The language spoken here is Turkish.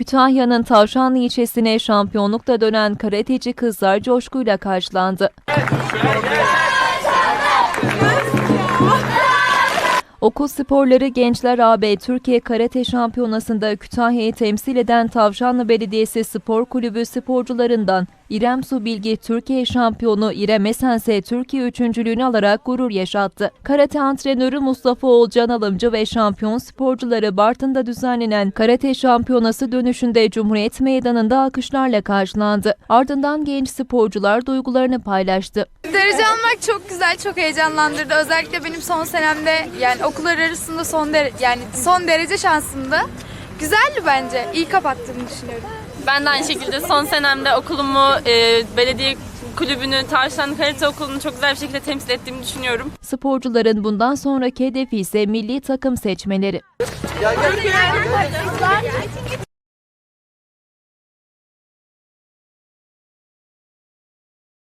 Kütahya'nın Tavşanlı ilçesine şampiyonlukla dönen karateci kızlar coşkuyla karşılandı. Okul Sporları Gençler AB Türkiye Karate Şampiyonası'nda Kütahya'yı temsil eden Tavşanlı Belediyesi Spor Kulübü sporcularından İrem Su Bilgi Türkiye şampiyonu İrem Esense Türkiye üçüncülüğünü alarak gurur yaşattı. Karate antrenörü Mustafa Oğulcan Alımcı ve şampiyon sporcuları Bartın'da düzenlenen Karate Şampiyonası dönüşünde Cumhuriyet Meydanı'nda alkışlarla karşılandı. Ardından genç sporcular duygularını paylaştı. Derece almak çok güzel, çok heyecanlandırdı. Özellikle benim son senemde yani okullar arasında son derece yani son derece şansımdı. Güzeldi bence. İyi kapattığımı düşünüyorum. Ben de aynı şekilde son senemde okulumu, e, belediye kulübünü, Tavşan Karate Okulu'nu çok güzel bir şekilde temsil ettiğimi düşünüyorum. Sporcuların bundan sonraki hedefi ise milli takım seçmeleri.